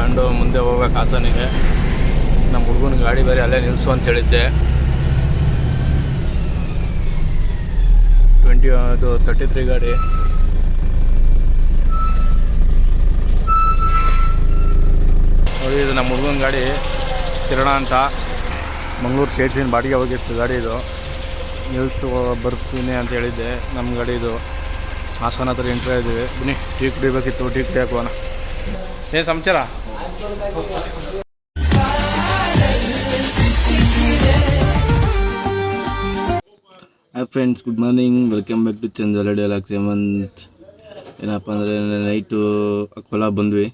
ತಗೊಂಡು ಮುಂದೆ ಹೋಗೋಕೆ ಹಾಸನಿಗೆ ನಮ್ಮ ಹುಡುಗನ ಗಾಡಿ ಬೇರೆ ಅಲ್ಲೇ ನಿಲ್ಲಿಸು ಅಂತ ಹೇಳಿದ್ದೆ. ಟ್ವೆಂಟಿ, ಅದು ತರ್ಟಿ ತ್ರೀ ಗಾಡಿ. ನೋಡಿ, ಇದು ನಮ್ಮ ಹುಡುಗನ ಗಾಡಿ, ಕಿರಣ ಅಂತ. ಮಂಗಳೂರು ಸ್ಟೇಟ್ಸಿನ ಬಾಡಿಗೆ ಹೋಗಿತ್ತು ಗಾಡಿ ಇದು. ನಿಲ್ಸು, ಬರ್ತೀನಿ ಅಂತ ಹೇಳಿದ್ದೆ. ನಮ್ಮ ಗಾಡಿ ಇದು. ಹಾಸನ ಹತ್ರ ಎಂಟ್ರಿ ಇದ್ದೀವಿ ಬನ್ನಿ, ಟೀ ಕುಡಿಬೇಕಿತ್ತು, ಟೀ ಕುಡಿಯಾಕೋಣ ಸಮಾಚಾರ hi friends good morning welcome back to Chandra dialogues Hemant ಏನಪ್ಪ ಅಂದರೆ ನೈಟು ಅಕೋಲಾ ಬಂದ್ವಿ.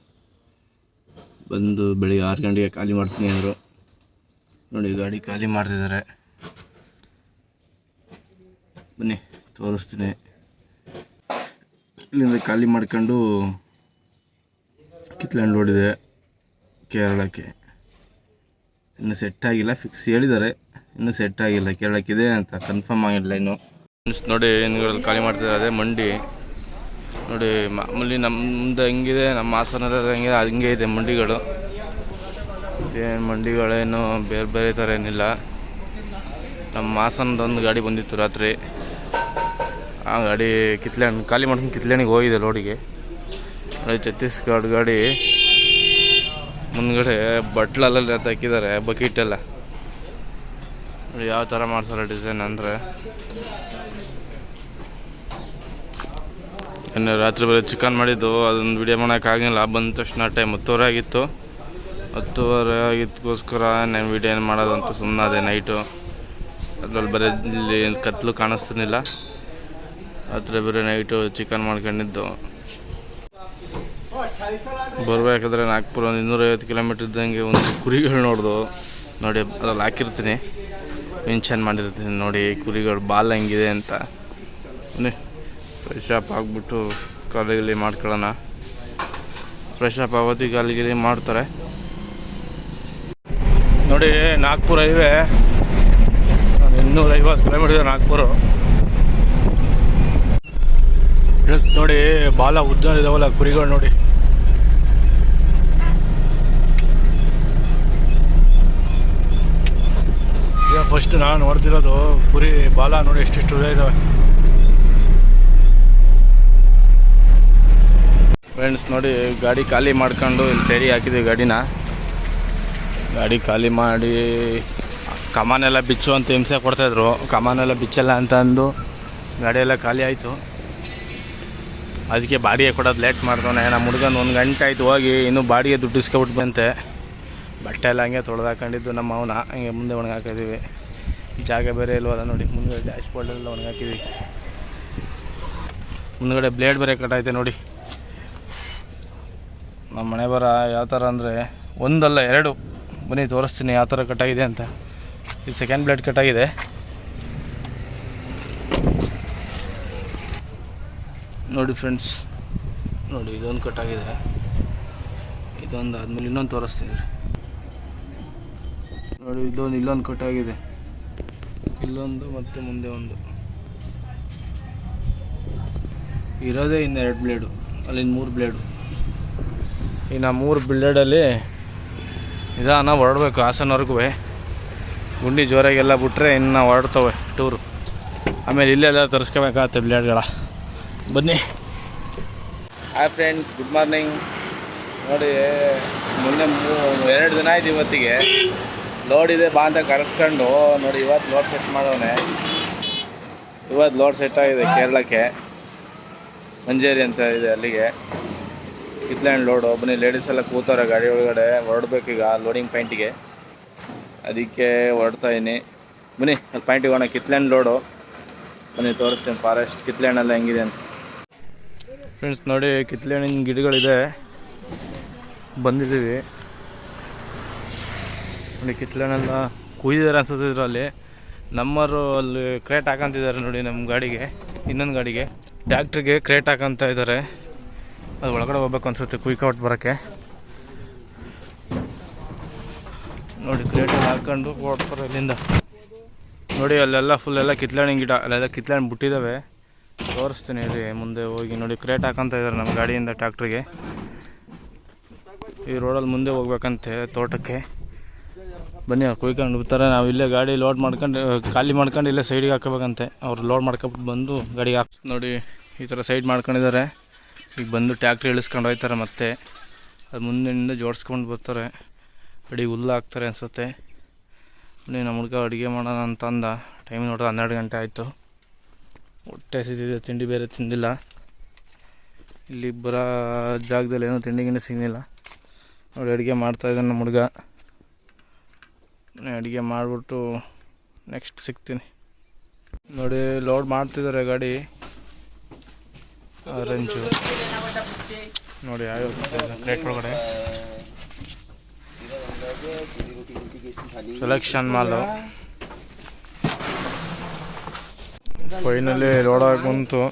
ಬಂದು ಬೆಳಿಗ್ಗೆ ಆರು ಗಂಟೆಗೆ ಖಾಲಿ ಮಾಡ್ತೀನಿ ಅಂದರು. ನೋಡಿ, ಗಾಡಿ ಖಾಲಿ ಮಾಡ್ತಿದ್ದಾರೆ ಬನ್ನಿ, ತೋರಿಸ್ತೀನಿ. ಇಲ್ಲಿಂದ ಖಾಲಿ ಮಾಡ್ಕೊಂಡು ಕಿತ್ಲ್ಯಾಂಡ್ ಓಡಿದೆ ಕೇರಳಕ್ಕೆ. ಇನ್ನು ಸೆಟ್ ಆಗಿಲ್ಲ ಫಿಕ್ಸ್ ಹೇಳಿದ್ದಾರೆ. ಇನ್ನೂ ಸೆಟ್ ಆಗಿಲ್ಲ ಕೇರಳಕ್ಕಿದೆ ಅಂತ ಕನ್ಫರ್ಮ್ ಆಗಿಲ್ಲ ಇನ್ನು. ನೋಡಿ ಹಿಂದ್ಗಡೆ ಖಾಲಿ ಮಾಡ್ತಿದ್ದಾರೆ ಅದೇ ಮಂಡಿ. ನೋಡಿ, ಮಾಮೂಲಿ ನಮ್ಮದು ಹೆಂಗಿದೆ, ನಮ್ಮ ಹಾಸನದಲ್ಲಿ ಹೆಂಗಿದೆ, ಹಂಗೆ ಇದೆ ಮಂಡಿಗಳು. ಏನು ಮಂಡಿಗಳೇನು ಬೇರೆ ಬೇರೆ ಥರ ಏನಿಲ್ಲ. ನಮ್ಮ ಹಾಸನದೊಂದು ಗಾಡಿ ಬಂದಿತ್ತು ರಾತ್ರಿ. ಆ ಗಾಡಿ ಕಿತ್ಲೆಹಣ್ಣು ಖಾಲಿ ಮಾಡ್ಕೊಂಡು ಕಿತ್ಲೆಹಣ್ಣಿಗೆ ಹೋಗಿದೆ ನೋಡಿ ಛತ್ತೀಸ್ಗಢ ಗಾಡಿ. ಮುಂದ್ಗಡೆ ಬಟ್ಲಲ್ಲ ಹಾಕಿದ್ದಾರೆ ಬಕೀಟ್ ಎಲ್ಲ. ಯಾವ ಥರ ಮಾಡ್ತಾರೆ ಡಿಸೈನ್ ಅಂದರೆ. ಇನ್ನು ರಾತ್ರಿ ಬೇರೆ ಚಿಕನ್ ಮಾಡಿದ್ದು, ಅದೊಂದು ವಿಡಿಯೋ ಮಾಡೋಕ್ಕಾಗಿಲ್ಲ ಬಂದ ತಕ್ಷಣ ಟೈಮ್ ಹತ್ತುವರೆ ಆಗಿತ್ತು. ಹತ್ತುವರೆ ಆಗಿದ್ದಕ್ಕೋಸ್ಕರ ನಾನು ವಿಡಿಯೋ ಏನು ಮಾಡೋದು ಅಂತ ಅದೇ ನೈಟು ಅದ್ರಲ್ಲಿ ಬರೀ ಇಲ್ಲಿ ಕತ್ಲು ಕಾಣಿಸ್ತಿರ್ಲಿಲ್ಲ. ರಾತ್ರಿ ಬರೀ ನೈಟು ಚಿಕನ್ ಮಾಡ್ಕೊಂಡಿದ್ದು. ಬರಬೇಕಾದ್ರೆ ನಾಗ್ಪುರ ಒಂದು ಇನ್ನೂರೈವತ್ತು ಕಿಲೋಮೀಟ್ರ್ ಇದ್ದಂಗೆ ಒಂದು ಕುರಿಗಳು ನೋಡ್ದು. ನೋಡಿ, ಅದ್ರಲ್ಲಿ ಹಾಕಿರ್ತೀನಿ. ಮೆನ್ಷನ್ ಮಾಡಿರ್ತೀನಿ ನೋಡಿ ಕುರಿಗಳು ಬಾಲ್ ಹೆಂಗಿದೆ ಅಂತ. ಫ್ರೆಶ್ ಅಪ್ ಆಗಿಬಿಟ್ಟು ಕಾಲಿಗಿಲಿ ಮಾಡ್ಕೊಳ್ಳೋಣ. ಫ್ರೆಶ್ ಅಪ್ ಆವತ್ತಿ ಕಾಲಿಗಿಲಿ ಮಾಡ್ತಾರೆ. ನೋಡಿ, ನಾಗ್ಪುರ ಹೈವೇ. ಇನ್ನೂರೈವತ್ತು ಕಿಲೋಮೀಟರ್ ನಾಗ್ಪುರ. ನೋಡಿ, ಬಾಲ ಉದ್ದ ಇದಾವಲ್ಲ ಕುರಿಗಳು ನೋಡಿ. ಫಸ್ಟ್ ನಾನು ನೋಡ್ತಿರೋದು ಕುರಿ, ಬಾಲ ನೋಡಿ ಎಷ್ಟೆಷ್ಟು ಇದಾವೆ. ಫ್ರೆಂಡ್ಸ್ ನೋಡಿ, ಗಾಡಿ ಖಾಲಿ ಮಾಡ್ಕೊಂಡು ಇಲ್ಲಿ ಸೇರಿ ಹಾಕಿದ್ವಿ ಗಾಡಿನ. ಗಾಡಿ ಖಾಲಿ ಮಾಡಿ ಕಮಾನೆಲ್ಲ ಬಿಚ್ಚು ಅಂತ ಹಿಂಸೆ ಕೊಡ್ತಾಯಿದ್ರು ಕಮಾನೆಲ್ಲ ಬಿಚ್ಚಲ್ಲ ಅಂತ ಅಂದು ಗಾಡಿಯೆಲ್ಲ ಖಾಲಿ ಆಯಿತು. ಅದಕ್ಕೆ ಬಾಡಿಗೆ ಕೊಡೋದು ಲೇಟ್ ಮಾಡ್ತಾನೆ ನಮ್ಮ ಹುಡುಗನ ಒಂದು ಗಂಟೆ ಆಯ್ತು ಹೋಗಿ, ಇನ್ನೂ ಬಾಡಿಗೆ ದುಡ್ಡು ಇಸ್ಕೊಬಿಟ್ಟು ಬಂತೆ. ಬಟ್ಟೆ ಎಲ್ಲ ಹಂಗೆ ತೊಳೆದು ಹಾಕೊಂಡಿದ್ದು ನಮ್ಮ ಅವನ ಹಂಗೆ ಮುಂದೆ ಒಣಗಾಕಿದ್ದೀವಿ ಜಾಗ ಬೇರೆ ಇಲ್ವಲ್ಲ ನೋಡಿ, ಮುಂದೆ ಡ್ಯಾಶ್ ಬೋರ್ಡೆಲ್ಲ ಒಣಗಾಕಿದ್ವಿ. ಮುಂದ್ಗಡೆ ಬ್ಲೇಡ್ ಬೇರೆ ಕಟ್ಟಾಯ್ತೆ ನೋಡಿ. ನಮ್ಮ ಮನೆ ಬರ ಯಾವ ಥರ ಅಂದರೆ ಒಂದಲ್ಲ ಎರಡು. ಬನ್ನಿ ತೋರಿಸ್ತೀನಿ ಯಾವ ಥರ ಕಟ್ಟಾಗಿದೆ ಅಂತ. ಇದು ಸೆಕೆಂಡ್ ಬ್ಲೇಡ್ ಕಟ್ಟಾಗಿದೆ ನೋಡಿ ಫ್ರೆಂಡ್ಸ್ ನೋಡಿ ಇದೊಂದು ಕಟ್ಟಾಗಿದೆ ಇದೊಂದು ಆದಮೇಲೆ ಇನ್ನೊಂದು ತೋರಿಸ್ತೀನಿ. ನೋಡಿ, ಇದೊಂದು, ಇಲ್ಲೊಂದು ಕಟ್ಟಾಗಿದೆ. ಇಲ್ಲೊಂದು ಮತ್ತು ಮುಂದೆ ಒಂದು. ಇರೋದೇ ಇನ್ನು ಎರಡು ಬ್ಲೇಡು ಅಲ್ಲಿಂದ ಮೂರು ಬ್ಲೇಡು ಇನ್ನು ಮೂರು ಬ್ಲೇಡಲ್ಲಿ ನಿಧಾನ ಹೊರಡ್ಬೇಕು ಹಾಸನವರೆಗೂ. ಗುಂಡಿ ಜೋರಾಗೆಲ್ಲ ಬಿಟ್ಟರೆ ಇನ್ನು ಹೊರಡ್ತವೆ ಟೂರು. ಆಮೇಲೆ ಇಲ್ಲೆಲ್ಲ ತರಿಸ್ಕೋಬೇಕಾಗತ್ತೆ ಬ್ಲೇಡ್ಗಳ ಬನ್ನಿ. ಹಾಯ್ ಫ್ರೆಂಡ್ಸ್ ಗುಡ್ ಮಾರ್ನಿಂಗ್ ನೋಡಿ ಮೊನ್ನೆ ಎರಡು ದಿನ ಆಯ್ತು ಇವತ್ತಿಗೆ. ಲೋಡ್ ಇದೆ, ಬಾ ಅಂತ ಕರೆಸ್ಕೊಂಡು, ನೋಡಿ ಇವತ್ತು ಲೋಡ್ ಸೆಟ್ ಮಾಡೋನೆ ಇವತ್ತು ಲೋಡ್ ಸೆಟ್ ಆಗಿದೆ ಕೇರಳಕ್ಕೆ. ಮಂಜೇರಿ ಅಂತ ಇದೆ ಅಲ್ಲಿಗೆ. ಕಿತ್ಲ್ಯಾಂಡ್ ಲೋಡು ಬನ್ನಿ ಲೇಡೀಸ್ ಎಲ್ಲ ಕೂತಾರೆ ಗಾಡಿ ಒಳಗಡೆ ಹೊರಡ್ಬೇಕೀಗ ಲೋಡಿಂಗ್ ಪಾಯಿಂಟಿಗೆ ಅದಕ್ಕೆ ಹೊರಡ್ತಾ ಇದ್ದೀನಿ. ಬನ್ನಿ ಅಲ್ಲಿ ಪಾಯಿಂಟಿಗೆ ಹೋಗೋಣ. ಕಿತ್ಲ್ಯಾಂಡ್ ಲೋಡು ಬನ್ನಿ, ತೋರಿಸ್ತೀನಿ ಫಾರೆಸ್ಟ್ ಕಿತ್ಲ್ಯಾಂಡ್ ಎಲ್ಲ ಹೆಂಗಿದೆ ಅಂತ. ಫ್ರೆಂಡ್ಸ್ ನೋಡಿ ಕಿತ್ಲೆಹಣ್ಣಿನ ಗಿಡಗಳಿದೆ. ಬಂದಿದ್ದೀವಿ. ನೋಡಿ ಕಿತ್ಲನೆಲ್ಲ ಕುಯ್ದಿದ್ದಾರೆ ಅನ್ಸುತ್ತೆ ಇದರಲ್ಲಿ. ನಮ್ಮರು ಅಲ್ಲಿ ಕ್ರೇಟ್ ಹಾಕಂತಿದ್ದಾರೆ ನೋಡಿ ನಮ್ಮ ಗಾಡಿಗೆ, ಇನ್ನೊಂದು ಗಾಡಿಗೆ. ಟ್ಯಾಕ್ಟ್ರಿಗೆ ಕ್ರೇಟ್ ಹಾಕಂತ ಇದ್ದಾರೆ. ಅದು ಒಳಗಡೆ ಹೋಗ್ಬೇಕು ಅನ್ಸುತ್ತೆ ಕುಯ್ಕೊಟ್ಟು ಬರೋಕ್ಕೆ. ನೋಡಿ ಕ್ರೇಟ್ ಹಾಕೊಂಡು ಓಡ್ತಾರೆ ಇಲ್ಲಿಂದ. ನೋಡಿ ಅಲ್ಲೆಲ್ಲ ಫುಲ್ ಎಲ್ಲ ಕಿತ್ಲಾಣಿ ಗಿಡ, ಅಲ್ಲೆಲ್ಲ ಕಿತ್ಲಾಣಿ ಬಿಟ್ಟಿದ್ದಾವೆ. ತೋರಿಸ್ತೀನಿ ರೀ ಮುಂದೆ ಹೋಗಿ. ನೋಡಿ ಕ್ರೇಟ್ ಹಾಕಂತ ಇದ್ದಾರೆ ನಮ್ಮ ಗಾಡಿಯಿಂದ ಟ್ಯಾಕ್ಟ್ರಿಗೆ ಈ ರೋಡಲ್ಲಿ ಮುಂದೆ ಹೋಗ್ಬೇಕಂತೆ ತೋಟಕ್ಕೆ. ಬನ್ನಿ, ಅವ್ರು ಕುಯ್ಕೊಂಡು ಬಿಡ್ತಾರೆ. ನಾವು ಇಲ್ಲೇ ಗಾಡಿ ಲೋಡ್ ಮಾಡ್ಕೊಂಡು, ಖಾಲಿ ಮಾಡ್ಕೊಂಡು ಇಲ್ಲೇ ಸೈಡಿಗೆ ಹಾಕೋಬೇಕಂತೆ. ಅವ್ರು ಲೋಡ್ ಮಾಡ್ಕೊಬಿಟ್ಟು ಬಂದು ಗಾಡಿಗೆ ಹಾಕ್ ನೋಡಿ, ಈ ಥರ ಸೈಡ್ ಮಾಡ್ಕೊಂಡಿದ್ದಾರೆ. ಈಗ ಬಂದು ಟ್ಯಾಕ್ಟ್ರಿ ಇಳಿಸ್ಕೊಂಡು ಹೋಗ್ತಾರೆ ಮತ್ತೆ. ಅದು ಮುಂದಿನಿಂದ ಜೋಡಿಸ್ಕೊಂಡು ಬರ್ತಾರೆ. ಅಡಿಗೆ ಹುಲ್ಲು ಹಾಕ್ತಾರೆ ಅನಿಸುತ್ತೆ. ಬನ್ನಿ, ನಮ್ಮ ಹುಡುಗ ಅಡುಗೆ ಮಾಡೋಣ ಅಂತ ಅಂದ. ಟೈಮ್ ನೋಡಿದ್ರೆ ಹನ್ನೆರಡು ಗಂಟೆ ಆಯಿತು. ಹೊಟ್ಟೆ ಸಿದ್ದಿದೆ ತಿಂಡಿ ಬೇರೆ ತಿಂದಿಲ್ಲ. ಇಲ್ಲಿ ಬರೋ ಜಾಗದಲ್ಲಿ ಏನೂ ತಿಂಡಿ ಗಿಂಡಿ ಸಿಗಲಿಲ್ಲ. ನೋಡಿ, ಅಡುಗೆ ಮಾಡ್ತಾಯಿದ್ದಾನೆ ನಮ್ಮ ಹುಡುಗ. ಅಡುಗೆ ಮಾಡಿಬಿಟ್ಟು ನೆಕ್ಸ್ಟ್ ಸಿಗ್ತೀನಿ. ನೋಡಿ ಲೋಡ್ ಮಾಡ್ತಿದ್ದಾರೆ ಗಾಡಿ. ಆರೆಂಜು ನೋಡಿ ಯಾವ ಪ್ಲೇಟ್ ಒಳಗಡೆ. ಸೆಲೆಕ್ಷನ್ ಮಾಲು ಫೈನಲಿ ಲೋಡ್ ಆಗಿ ಬಂತು.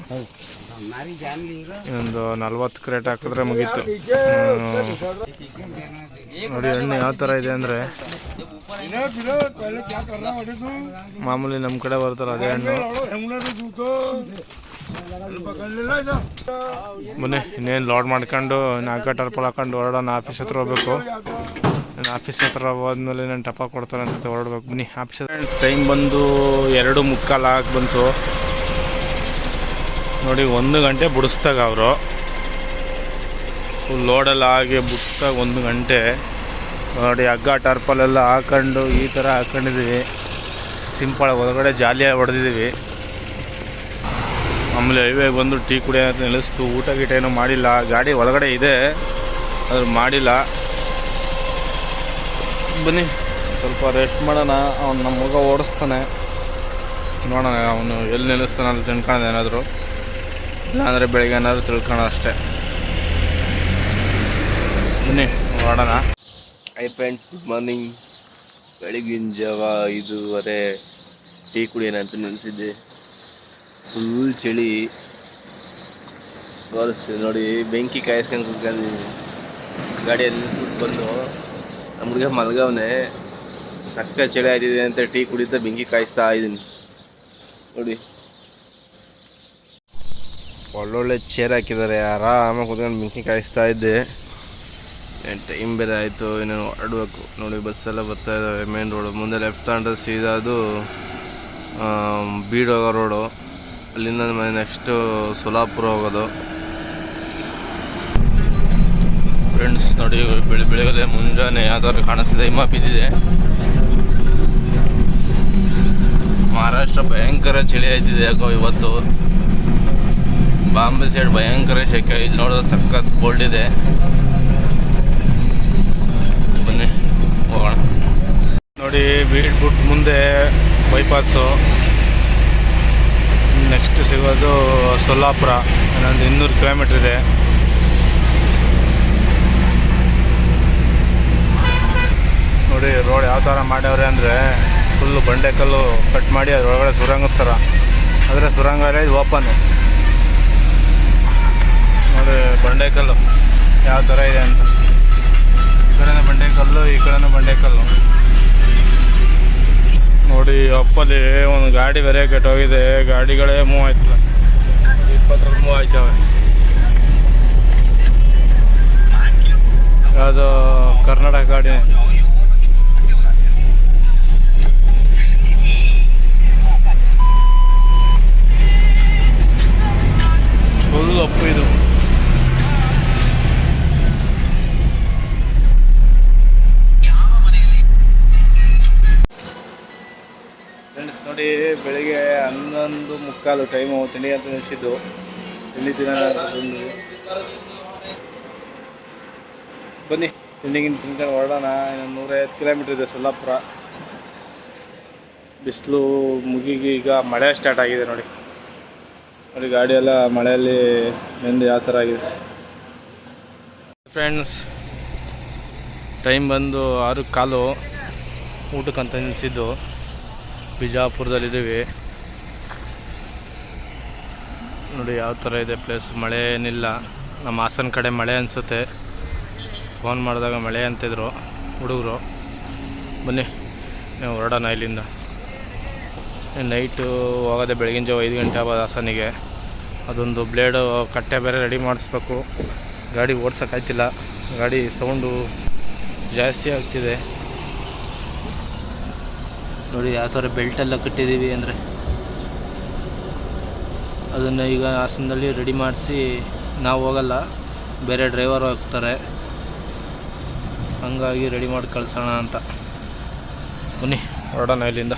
ಇನ್ನೊಂದು ನಲ್ವತ್ತು ಕ್ರೇಟ್ ಹಾಕಿದ್ರೆ ಮುಗೀತು. ನೋಡಿ ಹಣ್ಣು ಯಾವ ಥರ ಇದೆ ಅಂದರೆ ಮಾಮೂಲಿ ನಮ್ಮ ಕಡೆ ಬರ್ತಾರ ಅದೇ ಹಣ್ಣು. ಬನ್ನಿ ಇನ್ನೇನು ಲೋಡ್ ಮಾಡ್ಕೊಂಡು ನಾಲ್ಕು ಟರ್ಪಲ್ ಹಾಕೊಂಡು ಹೊರಡೋಣ ಆಫೀಸ್ ಹತ್ರ ಹೋಗ್ಬೇಕು. ನಾನು ಆಫೀಸ್ ಹತ್ರ ಹೋದ್ಮೇಲೆ ನಾನು ಟಪ ಕೊಡ್ತಾರೆ ಅಂತ ಹೊರಡ್ಬೇಕು. ಬನ್ನಿ ಆಫೀಸ್ ಹತ್ರ. ಟೈಮ್ ಬಂದು ಎರಡು ಮುಕ್ಕಾಲು ಹಾಕಿ ಬಂತು. ನೋಡಿ ಒಂದು ಗಂಟೆ ಬಿಡಿಸ್ದಾಗ ಅವರು. ಫುಲ್ ಲೋಡೆಲ್ಲ ಆಗಿ ಬಿಡ್ಸ್ದಾಗ ಒಂದು ಗಂಟೆ. ನೋಡಿ, ಹಗ್ಗ ಟರ್ಪಲೆಲ್ಲ ಹಾಕೊಂಡು ಈ ಥರ ಹಾಕೊಂಡಿದ್ದೀವಿ. ಸಿಂಪಲ್ ಒಳಗಡೆ ಜಾಲಿಯಾಗಿ ಹೊಡೆದಿದ್ದೀವಿ. ಆಮೇಲೆ ಹೈವೇ ಬಂದು ಟೀ ಕುಡಿಯೋ ನಿಲ್ಲಿಸ್ತು. ಊಟ ಗೀಟ ಏನೂ ಮಾಡಿಲ್ಲ. ಗಾಡಿ ಒಳಗಡೆ ಇದೆ. ಆದ್ರೆ ಮಾಡಿಲ್ಲ. ಬನ್ನಿ, ಸ್ವಲ್ಪ ರೆಸ್ಟ್ ಮಾಡೋಣ. ಅವ್ನು ನಮ್ಮ ಮಗ ಓಡಿಸ್ತಾನೆ. ನೋಡೋಣ, ಅವನು ಎಲ್ಲಿ ನಿಲ್ಲಿಸ್ತಾನೆ ಅಲ್ಲಿ ತಿಳ್ಕೊಳ್ಳೋದು ಏನಾದರೂ. ಇಲ್ಲಾಂದರೆ ಬೆಳಿಗ್ಗೆ ಏನಾದರೂ ತಿಳ್ಕೊಳ್ಳೋ ಅಷ್ಟೇ. ಬನ್ನಿ ಹೊರಡೋಣ ಹೈ ಫ್ರೆಂಡ್ಸ್ ಗುಡ್ ಮಾರ್ನಿಂಗ್ ಬೆಳಗಿನ ಜಾವ ಐದೂವರೆ ಟೀ ಕುಡಿಯೋಣ ಅಂತ ನಿಲ್ಸಿದ್ದೆ ಫುಲ್ ಚಳಿ. ತೋರಿಸ್ತೀವಿ ನೋಡಿ, ಬೆಂಕಿ ಕಾಯಿಸ್ಕೊಂಡು ಕುತ್ಕೊಂಡಿದ್ದೀನಿ ಗಾಡಿಯಲ್ಲಿ ನಿಲ್ಸ್ಬಿಟ್ಟು ಬಂದು ನಮ್ಮ ಹುಡುಗ ಮಲ್ಗವನೆ ಸಕ್ಕ ಚಳಿ ಆಗಿದೆ ಅಂತ ಟೀ ಕುಡಿತಾ ಬೆಂಕಿ ಕಾಯಿಸ್ತಾ ಇದ್ದೀನಿ ನೋಡಿ. ಒಳ್ಳೊಳ್ಳೆ ಚೇರ್ ಹಾಕಿದ್ದಾರೆ, ಆರಾಮಾಗಿ ಕುತ್ಕೊಂಡು ಬೆಂಕಿ ಕಾಯಿಸ್ತಾ ಇದ್ದೆ. ಟೈಮ್ ಬೇರೆ ಆಯಿತು, ಇನ್ನೇನು ಹೊರಡ್ಬೇಕು ನೋಡಿ ಬಸ್ಸೆಲ್ಲ ಬರ್ತಾ ಇದ್ದಾವೆ ಮೇನ್ ರೋಡು ಮುಂದೆ ಲೆಫ್ಟ್ ತಗೊಂಡ್ರೆ ಸೀದಾ ಅದು ಬೀಡ್ ಹೋಗೋ ರೋಡು ಅಲ್ಲಿಂದ ನೆಕ್ಸ್ಟು ಸೊಲಾಪುರ ಹೋಗೋದು. ಫ್ರೆಂಡ್ಸ್ ನೋಡಿ, ಬೆಳಿ, ಬೆಳಗ್ಗೆ ಮುಂಜಾನೆ ಯಾವ್ದಾದ್ರು ಕಾಣಿಸ್ತಿದೆ, ಹಿಮ ಬಿದ್ದಿದೆ. ಮಹಾರಾಷ್ಟ್ರ ಭಯಂಕರ ಚಳಿ ಆಯ್ತಿದೆ, ಯಾಕೋ ಇವತ್ತು. ಬಾಂಬೆ ಸೈಡ್ ಭಯಂಕರ ಶೆಕೆ ಇಲ್ಲಿ ನೋಡಿದ್ರೆ ಸಖತ್ ಕೋಲ್ಡ್ ಇದೆ. ಹೋಗೋಣ. ನೋಡಿ ಬುಟ್ ಮುಂದೆ ಬೈಪಾಸು. ನೆಕ್ಸ್ಟ್ ಸಿಗೋದು ಸೊಲ್ಲಾಪುರ. ಇನ್ನೊಂದು ಇನ್ನೂರು ಕಿಲೋಮೀಟ್ರ್ ಇದೆ. ನೋಡಿ, ರೋಡ್ ಯಾವ ಥರ ಮಾಡ್ಯವ್ರೆ ಅಂದರೆ ಫುಲ್ಲು ಬಂಡೆಕಲ್ಲು ಕಟ್ ಮಾಡಿ ಅದರೊಳಗಡೆ ಸುರಂಗದ ಥರ. ಆದರೆ ಸುರಂಗ ಇದು ಓಪನ್. ನೋಡಿ ಬಂಡೆಕಲ್ಲು ಯಾವ ಥರ ಇದೆ ಅಂತ. ಕಡೆನೂ ಬಂಡೆಕಲ್ಲು ಈ ಬಂಡೆ ಬಂಡೆಕಲ್ಲು ನೋಡಿ, ಅಪ್ಪಲ್ಲಿ ಒಂದು ಗಾಡಿ ಬೇರೆ ಕೆಟ್ಟೋಗಿದೆ ಗಾಡಿಗಳೇ ಮೂವ್ ಆಯ್ತಲ್ಲ. ಇಪ್ಪತ್ತರಲ್ಲಿ ಮೂವ್ ಆಯ್ತವೆ. ಯಾವುದು ಕರ್ನಾಟಕ ಗಾಡಿ. ಮುಕ್ಕಾಲು ಟೈಮು ತಿಂಡಿ ಅಂತ ನಿಲ್ಸಿದ್ದು ತಿಂಡಿ ತಿನ್ನೋದು ಬನ್ನಿ ತಿಂಡಿಗಿನ ತಿನ್ಕೊಂಡು ಹೊರಡೋಣ. ಇನ್ನೊಂದು ನೂರೈವತ್ತು ಕಿಲೋಮೀಟ್ರ್ ಇದೆ ಸೊಲ್ಲಾಪುರ. ಬಿಸಿಲು ಮುಗಿಗೆ ಈಗ ಮಳೆ ಸ್ಟಾರ್ಟ್ ಆಗಿದೆ ನೋಡಿ. ನೋಡಿ, ಗಾಡಿ ಎಲ್ಲ ಮಳೆಯಲ್ಲಿ ನೆಂದು ಯಾವ ಥರ ಆಗಿದೆ. ಫ್ರೆಂಡ್ಸ್ ಟೈಮ್ ಬಂದು ಆರು ಕಾಲು ಊಟಕ್ಕಂತ ನಿಲ್ಲಿಸಿದ್ದು ಬಿಜಾಪುರದಲ್ಲಿದ್ದೀವಿ. ನೋಡಿ ಯಾವ ಥರ ಇದೆ ಪ್ಲೇಸ್ ಮಳೆ ಏನಿಲ್ಲ. ನಮ್ಮ ಹಾಸನ ಕಡೆ ಮಳೆ ಅನಿಸುತ್ತೆ. ಫೋನ್ ಮಾಡಿದಾಗ ಮಳೆ ಅಂತಿದ್ರು ಹುಡುಗರು. ಬನ್ನಿ, ನೀವು ಹೊರಡೋಣ ಇಲ್ಲಿಂದ. ನೈಟು ಹೋಗೋದೆ ಬೆಳಗಿನ ಜಾವ ಐದು ಗಂಟೆ ಆಗೋದು ಹಾಸನಿಗೆ. ಅದೊಂದು ಬ್ಲೇಡು ಕಟ್ಟೆ ಬೇರೆ ರೆಡಿ ಮಾಡಿಸ್ಬೇಕು. ಗಾಡಿ ಓಡ್ಸೋಕ್ಕಾಯ್ತಿಲ್ಲ. ಗಾಡಿ ಸೌಂಡು ಜಾಸ್ತಿ ಆಗ್ತಿದೆ. ನೋಡಿ ಯಾವ ಥರ ಬೆಲ್ಟೆಲ್ಲ ಕಟ್ಟಿದ್ದೀವಿ ಅಂದರೆ. ಅದನ್ನು ಈಗ ಹಾಸನದಲ್ಲಿ ರೆಡಿ ಮಾಡಿಸಿ ನಾವು ಹೋಗಲ್ಲ, ಬೇರೆ ಡ್ರೈವರ್ ಹೋಗ್ತಾರೆ. ಹಂಗಾಗಿ ರೆಡಿ ಮಾಡಿ ಕಳ್ಸೋಣ ಅಂತ. ಬನ್ನಿ, ಹೊರಡೋಣ ಇಲ್ಲಿಂದ.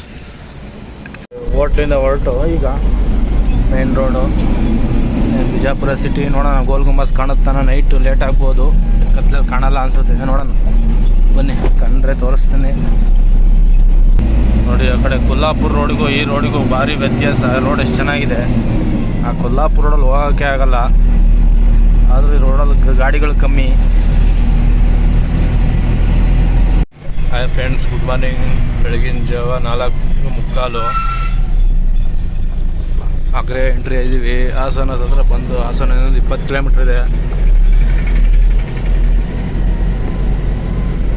ಹೋಟ್ಲಿಂದ ಹೊರಟು, ಈಗ ಮೇನ್ ರೋಡು ಬಿಜಾಪುರ ಸಿಟಿ ನೋಡೋಣ, ಗೋಲ್ ಗುಂಬಸ್ ಕಾಣುತ್ತಾನೆ ನೈಟು ಲೇಟ್ ಆಗ್ಬೋದು. ಕತ್ಲಲ್ಲಿ ಕಾಣಲ್ಲ ಅನ್ಸುತ್ತೆ ನೋಡೋಣ. ಬನ್ನಿ, ಕಂಡ್ರೆ ತೋರಿಸ್ತೀನಿ. ನೋಡಿ, ಆ ಕಡೆ ಕೊಲ್ಲಾಪುರ ರೋಡಿಗೂ ಈ ರೋಡಿಗೂ ಭಾರಿ ವ್ಯತ್ಯಾಸ ರೋಡ್ ಎಷ್ಟು ಚೆನ್ನಾಗಿದೆ. ಆ ಕೊಲ್ಲಾಪುರ ರೋಡಲ್ಲಿ ಹೋಗೋಕ್ಕೆ ಆಗಲ್ಲ. ಆದರೂ ಈ ರೋಡಲ್ಲಿ ಗಾಡಿಗಳು ಕಮ್ಮಿ. ಹಾಯ್ ಫ್ರೆಂಡ್ಸ್ ಗುಡ್ ಮಾರ್ನಿಂಗ್ ಬೆಳಗಿನ ಜಾವ ನಾಲ್ಕು ಮುಕ್ಕಾಲು. ಆಗ್ರೆ ಎಂಟ್ರಿ ಇದ್ದೀವಿ ಹಾಸನದ ಹತ್ರ ಬಂದು ಹಾಸನ ಇಪ್ಪತ್ತು ಕಿಲೋಮೀಟ್ರ್ ಇದೆ.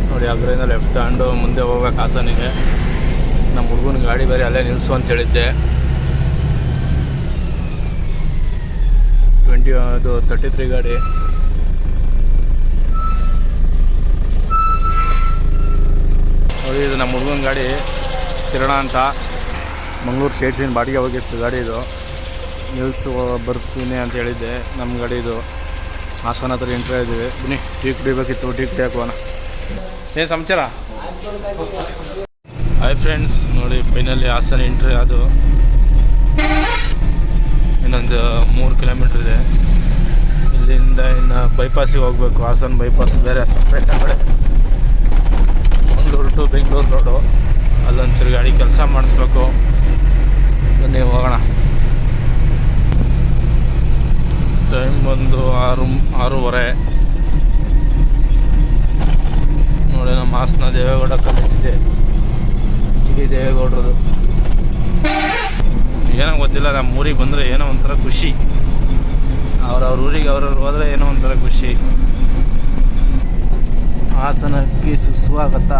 ನೋಡಿ, ಆಗ್ರೆಯಿಂದ ಲೆಫ್ಟ್ ತಗೊಂಡು ಮುಂದೆ ಹೋಗ್ಬೇಕು ಹಾಸನಿಗೆ. ನಮ್ಮ ಹುಡುಗನ ಗಾಡಿ ಬೇರೆ ಅಲ್ಲೇ ನಿಲ್ಲಿಸು ಅಂತ ಹೇಳಿದ್ದೆ. ಟ್ವೆಂಟಿ ಅದು ತರ್ಟಿ ತ್ರೀ ಗಾಡಿ. ನೋಡಿ, ಇದು ನಮ್ಮ ಹುಡುಗನ ಗಾಡಿ. ಕಿರಣ ಅಂತ. ಮಂಗಳೂರು ಸ್ಟೇಟ್ಸಿನ ಬಾಡಿಗೆ ಹೋಗಿತ್ತು ಗಾಡಿ ಇದು. ನಿಲ್ಸು ಬರ್ತೀನಿ ಅಂತ ಹೇಳಿದ್ದೆ. ನಮ್ಮ ಗಾಡಿ ಇದು. ಹಾಸನ ಹತ್ರ ಎಂಟ್ರಿ ಇದ್ದೀವಿ ಬನ್ನಿ ಟೀ ಕುಡಿಬೇಕಿತ್ತು. ಟೀ ಕುಡಿ ಹೋಗೋಣ ಸಂಚಾರ ಹಾಯ್ ಫ್ರೆಂಡ್ಸ್ ನೋಡಿ ಫೈನಲಿ ಹಾಸನ ಎಂಟ್ರಿ ಅದು. ಇನ್ನೊಂದು ಮೂರು ಕಿಲೋಮೀಟ್ರ್ ಇದೆ. ಇಲ್ಲಿಂದ ಇನ್ನು ಬೈಪಾಸಿಗೆ ಹೋಗಬೇಕು. ಹಾಸನ ಬೈಪಾಸ್, ಬೇರೆ ಸಪ್ರೇಟ್ ಕಡೆ ಮಂಗಳೂರು ಟು ಬೆಂಗಳೂರು ರೋಡು. ಅಲ್ಲೊಂಚೂರು ಗಾಡಿ ಕೆಲಸ ಮಾಡಿಸ್ಬೇಕು. ಬನ್ನಿ ಹೋಗೋಣ. ಟೈಮ್ ಬಂದು ಆರು, ಆರೂವರೆ. ನೋಡಿ ನಮ್ಮ ಹಾಸನ ದೇವೇಗೌಡ ಕಾಲೇಜಿದೆ ಇದೆ. ದೇವೇಗೌಡರದು ಏನೋ ಗೊತ್ತಿಲ್ಲ ನಮ್ಮ ಊರಿಗೆ ಬಂದರೆ ಏನೋ ಒಂಥರ ಖುಷಿ. ಅವ್ರವ್ರ ಊರಿಗೆ ಅವ್ರವ್ರು ಹೋದರೆ ಏನೋ ಒಂಥರ ಖುಷಿ. ಹಾಸನಕ್ಕೆ ಸುಸ್ವಾಗತ.